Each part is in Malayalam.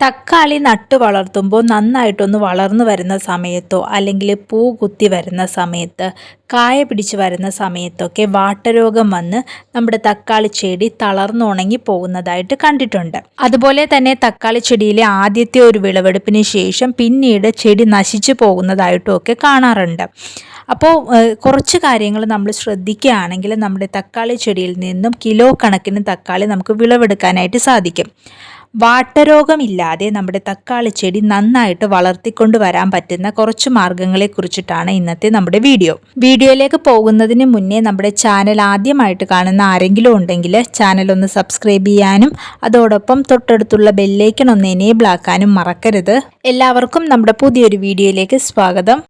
തക്കാളി നട്ടു വളർത്തുമ്പോൾ നന്നായിട്ടൊന്ന് വളർന്നു വരുന്ന സമയത്തോ അല്ലെങ്കിൽ പൂ കുത്തി വരുന്ന സമയത്ത് കായ പിടിച്ച് വരുന്ന സമയത്തൊക്കെ വാട്ടരോഗം വന്ന് നമ്മുടെ തക്കാളി ചെടി തളർന്നുണങ്ങി പോകുന്നതായിട്ട് കണ്ടിട്ടുണ്ട്. അതുപോലെ തന്നെ തക്കാളി ചെടിയിലെ ആദ്യത്തെ ഒരു വിളവെടുപ്പിന് ശേഷം പിന്നീട് ചെടി നശിച്ചു പോകുന്നതായിട്ടും ഒക്കെ കാണാറുണ്ട്. അപ്പോൾ കുറച്ച് കാര്യങ്ങൾ നമ്മൾ ശ്രദ്ധിക്കുകയാണെങ്കിൽ നമ്മുടെ തക്കാളി ചെടിയിൽ നിന്നും കിലോ കണക്കിന് തക്കാളി നമുക്ക് വിളവെടുക്കാനായിട്ട് സാധിക്കും. വാട്ടരോഗമില്ലാതെ നമ്മുടെ തക്കാളി ചെടി നന്നായിട്ട് വളർത്തിക്കൊണ്ട് വരാൻ പറ്റുന്ന കുറച്ച് മാർഗങ്ങളെ കുറിച്ചിട്ടാണ് ഇന്നത്തെ നമ്മുടെ വീഡിയോ. വീഡിയോയിലേക്ക് പോകുന്നതിന് മുന്നേ നമ്മുടെ ചാനൽ ആദ്യമായിട്ട് കാണുന്ന ആരെങ്കിലും ഉണ്ടെങ്കിൽ ചാനൽ ഒന്ന് സബ്സ്ക്രൈബ് ചെയ്യാനും അതോടൊപ്പം തൊട്ടടുത്തുള്ള ബെല്ലേക്കൺ ഒന്ന് എനേബിൾ ആക്കാനും മറക്കരുത്. എല്ലാവർക്കും നമ്മുടെ പുതിയൊരു വീഡിയോയിലേക്ക് സ്വാഗതം.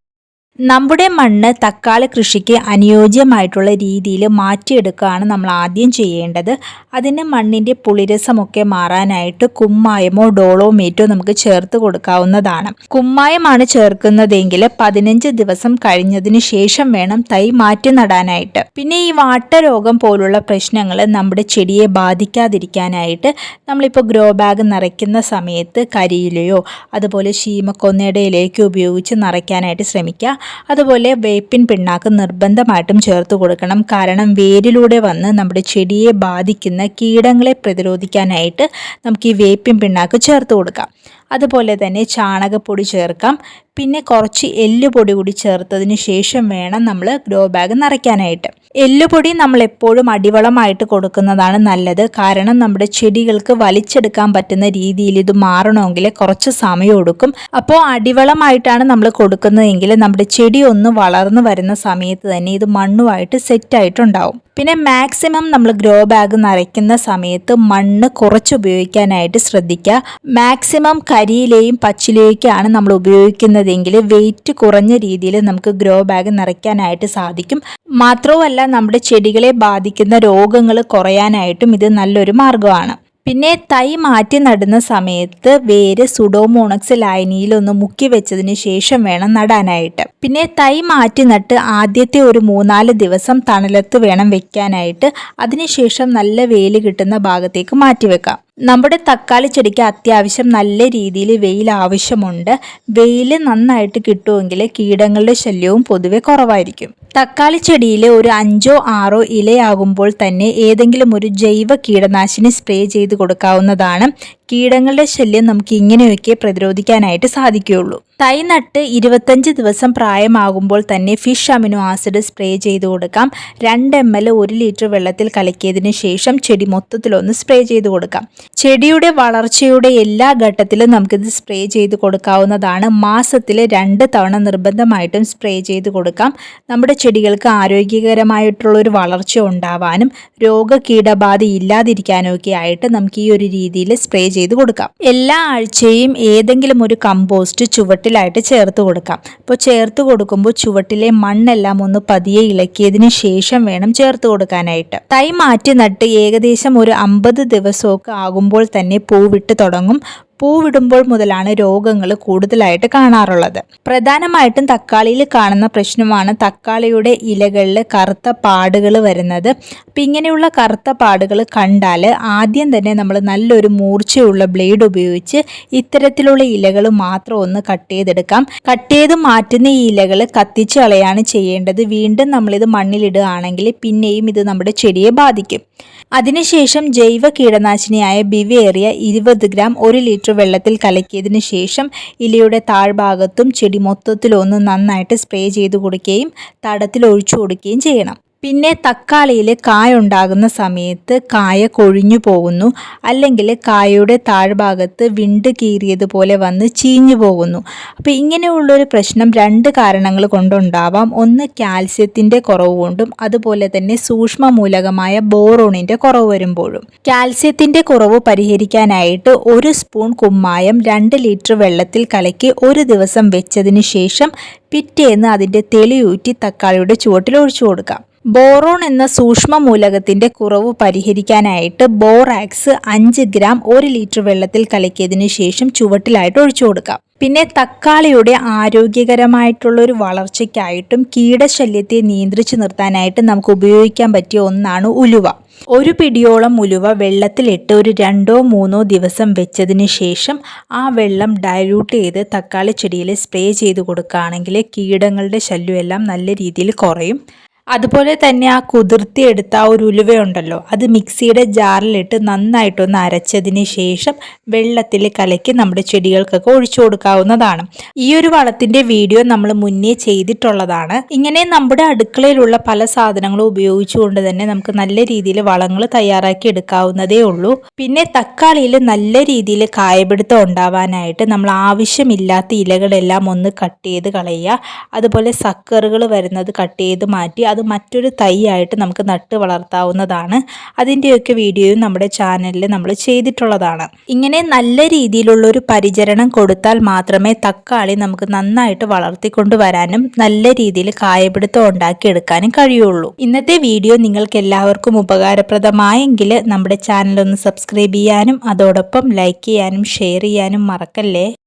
നമ്മുടെ മണ്ണ് തക്കാളി കൃഷിക്ക് അനുയോജ്യമായിട്ടുള്ള രീതിയിൽ മാറ്റിയെടുക്കുകയാണ് നമ്മൾ ആദ്യം ചെയ്യേണ്ടത്. അതിന് മണ്ണിന്റെ പുളിരസമൊക്കെ മാറാനായിട്ട് കുമ്മായമോ ഡോളോമേറ്റോ നമുക്ക് ചേർത്ത് കൊടുക്കാവുന്നതാണ്. കുമ്മായമാണ് ചേർക്കുന്നതെങ്കിൽ പതിനഞ്ച് ദിവസം കഴിഞ്ഞതിന് ശേഷം വേണം തൈ മാറ്റി നടാനായിട്ട്. പിന്നെ ഈ വാട്ടരോഗം പോലുള്ള പ്രശ്നങ്ങൾ നമ്മുടെ ചെടിയെ ബാധിക്കാതിരിക്കാനായിട്ട് നമ്മളിപ്പോൾ ഗ്രോ ബാഗ് നിറയ്ക്കുന്ന സമയത്ത് കരിയിലയോ അതുപോലെ ശീമക്കൊന്നയുടെ ഇലയൊക്കെ ഉപയോഗിച്ച് നിറയ്ക്കാനായിട്ട് ശ്രമിക്കുക. അതുപോലെ വേപ്പിൻ പിണ്ണാക്ക് നിർബന്ധമായിട്ടും ചേർത്ത് കൊടുക്കണം. കാരണം വേരിലൂടെ വന്ന് നമ്മുടെ ചെടിയെ ബാധിക്കുന്ന കീടങ്ങളെ പ്രതിരോധിക്കാനായിട്ട് നമുക്ക് ഈ വേപ്പിൻ പിണ്ണാക്ക് ചേർത്ത് കൊടുക്കാം. അതുപോലെ തന്നെ ചാണകപ്പൊടി ചേർക്കാം. പിന്നെ കുറച്ച് എല്ലുപൊടി കൂടി ചേർത്തതിന് ശേഷം വേണം നമ്മൾ ഗ്രോ ബാഗ് നിറയ്ക്കാനായിട്ട്. എല്ലുപൊടി നമ്മൾ എപ്പോഴും അടിവളമായിട്ട് കൊടുക്കുന്നതാണ് നല്ലത്. കാരണം നമ്മുടെ ചെടികൾക്ക് വലിച്ചെടുക്കാൻ പറ്റുന്ന രീതിയിൽ ഇത് മാറണമെങ്കിൽ കുറച്ച് സമയം എടുക്കും. അപ്പോൾ അടിവളമായിട്ടാണ് നമ്മൾ കൊടുക്കുന്നതെങ്കിൽ നമ്മുടെ ചെടി ഒന്ന് വളർന്നു വരുന്ന സമയത്ത് തന്നെ ഇത് മണ്ണുമായിട്ട് സെറ്റായിട്ടുണ്ടാവും പിന്നെ മാക്സിമം നമ്മൾ ഗ്രോ ബാഗ് നിറയ്ക്കുന്ന സമയത്ത് മണ്ണ് കുറച്ച് ഉപയോഗിക്കാനായിട്ട് ശ്രദ്ധിക്കുക. മാക്സിമം കരിയിലെയും പച്ചിലയൊക്കെയാണ് നമ്മൾ ഉപയോഗിക്കുന്നതെങ്കിൽ വെയിറ്റ് കുറഞ്ഞ രീതിയിൽ നമുക്ക് ഗ്രോ ബാഗ് നിറയ്ക്കാനായിട്ട് സാധിക്കും. മാത്രവുമല്ല നമ്മുടെ ചെടികളെ ബാധിക്കുന്ന രോഗങ്ങൾ കുറയാനായിട്ടും ഇത് നല്ലൊരു മാർഗമാണ് പിന്നെ തൈ മാറ്റി നടുന്ന സമയത്ത് വേര് സുഡോമോണക്സ് ലായനിയിൽ ഒന്ന് മുക്കി വെച്ചതിന് ശേഷം വേണം നടാനായിട്ട്. പിന്നെ തൈ മാറ്റി നട്ട് ആദ്യത്തെ ഒരു മൂന്നാൽ ദിവസം തണലത്ത് വേണം വെക്കാനായിട്ട്. അതിനുശേഷം നല്ല വെയിൽ കിട്ടുന്ന ഭാഗത്തേക്ക് മാറ്റി വെക്കാം. നമ്മുടെ തക്കാളി ചെടിക്ക് അത്യാവശ്യം നല്ല രീതിയിൽ വെയിൽ ആവശ്യമുണ്ട്. വെയിൽ നന്നായിട്ട് കിട്ടുമെങ്കിൽ കീടങ്ങളുടെ ശല്യവും പൊതുവെ കുറവായിരിക്കും. തക്കാളി ചെടിയിൽ ഒരു അഞ്ചോ ആറോ ഇലയാകുമ്പോൾ തന്നെ ഏതെങ്കിലും ഒരു ജൈവ കീടനാശിനി സ്പ്രേ ചെയ്ത് കൊടുക്കാവുന്നതാണ്. കീടങ്ങളുടെ ശല്യം നമുക്ക് ഇങ്ങനെയൊക്കെ പ്രതിരോധിക്കാനായിട്ട് സാധിക്കുകയുള്ളൂ. തൈ നട്ട് ഇരുപത്തഞ്ച് ദിവസം പ്രായമാകുമ്പോൾ തന്നെ ഫിഷ് അമിനോ ആസിഡ് സ്പ്രേ ചെയ്ത് കൊടുക്കാം. രണ്ട് എം എൽ ഒരു ലിറ്റർ വെള്ളത്തിൽ കലക്കിയതിന് ശേഷം ചെടി മൊത്തത്തിലൊന്ന് സ്പ്രേ ചെയ്ത് കൊടുക്കാം. ചെടിയുടെ വളർച്ചയുടെ എല്ലാ ഘട്ടത്തിലും നമുക്കിത് സ്പ്രേ ചെയ്ത് കൊടുക്കാവുന്നതാണ്. മാസത്തിൽ രണ്ട് തവണ നിർബന്ധമായിട്ടും സ്പ്രേ ചെയ്ത് കൊടുക്കാം. നമ്മുടെ ചെടികൾക്ക് ആരോഗ്യകരമായിട്ടുള്ള ഒരു വളർച്ച ഉണ്ടാവാനും രോഗ കീടബാധ ഇല്ലാതിരിക്കാനും ഒക്കെ ആയിട്ട് നമുക്ക് ഈ ഒരു രീതിയിൽ സ്പ്രേ ചെയ്ത് കൊടുക്കാം. എല്ലാ ആഴ്ചയും ഏതെങ്കിലും ഒരു കമ്പോസ്റ്റ് ചുവട്ടിലായിട്ട് ചേർത്ത് കൊടുക്കാം. അപ്പോൾ ചേർത്ത് കൊടുക്കുമ്പോൾ ചുവട്ടിലെ മണ്ണെല്ലാം ഒന്ന് പതിയെ ഇളക്കിയതിന് ശേഷം വേണം ചേർത്ത് കൊടുക്കാനായിട്ട്. തൈ മാറ്റി നട്ട് ഏകദേശം ഒരു അമ്പത് ദിവസമൊക്കെ ആകുമ്പോൾ തന്നെ പൂവിട്ട് തുടങ്ങും. പൂവിടുമ്പോൾ മുതലാണ് രോഗങ്ങൾ കൂടുതലായിട്ട് കാണാറുള്ളത്. പ്രധാനമായിട്ടും തക്കാളിയിൽ കാണുന്ന പ്രശ്നമാണ് തക്കാളിയുടെ ഇലകളിൽ കറുത്ത പാടുകൾ വരുന്നത്. അപ്പം ഇങ്ങനെയുള്ള കറുത്ത പാടുകൾ കണ്ടാൽ ആദ്യം തന്നെ നമ്മൾ നല്ലൊരു മൂർച്ചയുള്ള ബ്ലേഡ് ഉപയോഗിച്ച് ഇത്തരത്തിലുള്ള ഇലകൾ മാത്രം ഒന്ന് കട്ട് ചെയ്തെടുക്കാം. കട്ട് ചെയ്ത് മാറ്റുന്ന ഈ ഇലകൾ കത്തിച്ച് കളയാണ് ചെയ്യേണ്ടത്. വീണ്ടും നമ്മളിത് മണ്ണിലിടുകയാണെങ്കിൽ പിന്നെയും ഇത് നമ്മുടെ ചെടിയെ ബാധിക്കും. അതിനുശേഷം ജൈവ കീടനാശിനിയായ ബിവേറിയ ഇരുപത് ഗ്രാം ഒരു ലിറ്റർ വെള്ളത്തിൽ കലക്കിയതിന് ശേഷം ഇലയുടെ താഴ്ഭാഗത്തും ചെടി മൊത്തത്തിലൊന്ന് നന്നായിട്ട് സ്പ്രേ ചെയ്ത് കൊടുക്കുകയും തടത്തിൽ ഒഴിച്ചു കൊടുക്കുകയും ചെയ്യണം. പിന്നെ തക്കാളിയിൽ കായ ഉണ്ടാകുന്ന സമയത്ത് കായ കൊഴിഞ്ഞു പോകുന്നു. അല്ലെങ്കിൽ കായയുടെ താഴ്ഭാഗത്ത് വിണ്ട് കീറിയതുപോലെ വന്ന് ചീഞ്ഞു പോകുന്നു. അപ്പോൾ ഇങ്ങനെയുള്ളൊരു പ്രശ്നം രണ്ട് കാരണങ്ങൾ കൊണ്ടുണ്ടാവാം. ഒന്ന് കാൽസ്യത്തിന്റെ കുറവ് കൊണ്ടും അതുപോലെ തന്നെ സൂക്ഷ്മ മൂലകമായ ബോറോണിന്റെ കുറവ് വരുമ്പോഴും. കാൽസ്യത്തിന്റെ കുറവ് പരിഹരിക്കാനായിട്ട് ഒരു സ്പൂൺ കുമ്മായം രണ്ട് ലിറ്റർ വെള്ളത്തിൽ കലക്കി ഒരു ദിവസം വെച്ചതിന് ശേഷം പിറ്റേന്ന് അതിന്റെ തെളിയൂറ്റി തക്കാളിയുടെ ചുവട്ടിൽ ഒഴിച്ചു കൊടുക്കാം. ബോറോൺ എന്ന സൂക്ഷ്മ മൂലകത്തിന്റെ കുറവ് പരിഹരിക്കാനായിട്ട് ബോറാക്സ് അഞ്ച് ഗ്രാം ഒരു ലിറ്റർ വെള്ളത്തിൽ കലക്കിയതിന് ശേഷം ചുവട്ടിലായിട്ട് ഒഴിച്ചു കൊടുക്കാം. പിന്നെ തക്കാളിയുടെ ആരോഗ്യകരമായിട്ടുള്ള ഒരു വളർച്ചയ്ക്കായിട്ടും കീടശല്യത്തെ നിയന്ത്രിച്ചു നിർത്താനായിട്ട് നമുക്ക് ഉപയോഗിക്കാൻ പറ്റിയ ഒന്നാണ് ഉലുവ. ഒരു പിടിയോളം ഉലുവ വെള്ളത്തിലിട്ട് ഒരു രണ്ടോ മൂന്നോ ദിവസം വെച്ചതിന് ശേഷം ആ വെള്ളം ഡയലൂട്ട് ചെയ്ത് തക്കാളി ചെടിയിൽ സ്പ്രേ ചെയ്ത് കൊടുക്കുകയാണെങ്കിൽ കീടങ്ങളുടെ ശല്യമെല്ലാം നല്ല രീതിയിൽ കുറയും. അതുപോലെ തന്നെ ആ കുതിർത്തിയെടുത്ത ആ ഒരു ഉലുവയുണ്ടല്ലോ അത് മിക്സിയുടെ ജാറിലിട്ട് നന്നായിട്ടൊന്ന് അരച്ചതിന് ശേഷം വെള്ളത്തിൽ കലക്കി നമ്മുടെ ചെടികൾക്കൊക്കെ ഒഴിച്ചു കൊടുക്കാവുന്നതാണ്. ഈ ഒരു വളത്തിന്റെ വീഡിയോ നമ്മൾ മുന്നേ ചെയ്തിട്ടുള്ളതാണ്. ഇങ്ങനെ നമ്മുടെ അടുക്കളയിലുള്ള പല സാധനങ്ങളും ഉപയോഗിച്ചുകൊണ്ട് തന്നെ നമുക്ക് നല്ല രീതിയിൽ വളങ്ങൾ തയ്യാറാക്കി എടുക്കാവുന്നതേ ഉള്ളൂ. പിന്നെ തക്കാളിയിൽ നല്ല രീതിയിൽ കായപിടുത്തം ഉണ്ടാവാനായിട്ട് നമ്മൾ ആവശ്യമില്ലാത്ത ഇലകളെല്ലാം ഒന്ന് കട്ട് ചെയ്ത് കളയുക. അതുപോലെ സക്കറുകൾ വരുന്നത് കട്ട് ചെയ്ത് മാറ്റി അത് മറ്റൊരു തൈയായിട്ട് നമുക്ക് നട്ട് വളർത്താവുന്നതാണ്. അതിന്റെയൊക്കെ വീഡിയോയും നമ്മുടെ ചാനലിൽ നമ്മൾ ചെയ്തിട്ടുള്ളതാണ്. ഇങ്ങനെ നല്ല രീതിയിലുള്ള ഒരു പരിചരണം കൊടുത്താൽ മാത്രമേ തക്കാളി നമുക്ക് നന്നായിട്ട് വളർത്തിക്കൊണ്ട് വരാനും നല്ല രീതിയിൽ കായപിടുത്തം ഉണ്ടാക്കിയെടുക്കാനും കഴിയുള്ളൂ. ഇന്നത്തെ വീഡിയോ നിങ്ങൾക്ക് എല്ലാവർക്കും ഉപകാരപ്രദമായെങ്കിൽ നമ്മുടെ ചാനൽ ഒന്ന് സബ്സ്ക്രൈബ് ചെയ്യാനും അതോടൊപ്പം ലൈക്ക് ചെയ്യാനും ഷെയർ ചെയ്യാനും മറക്കല്ലേ?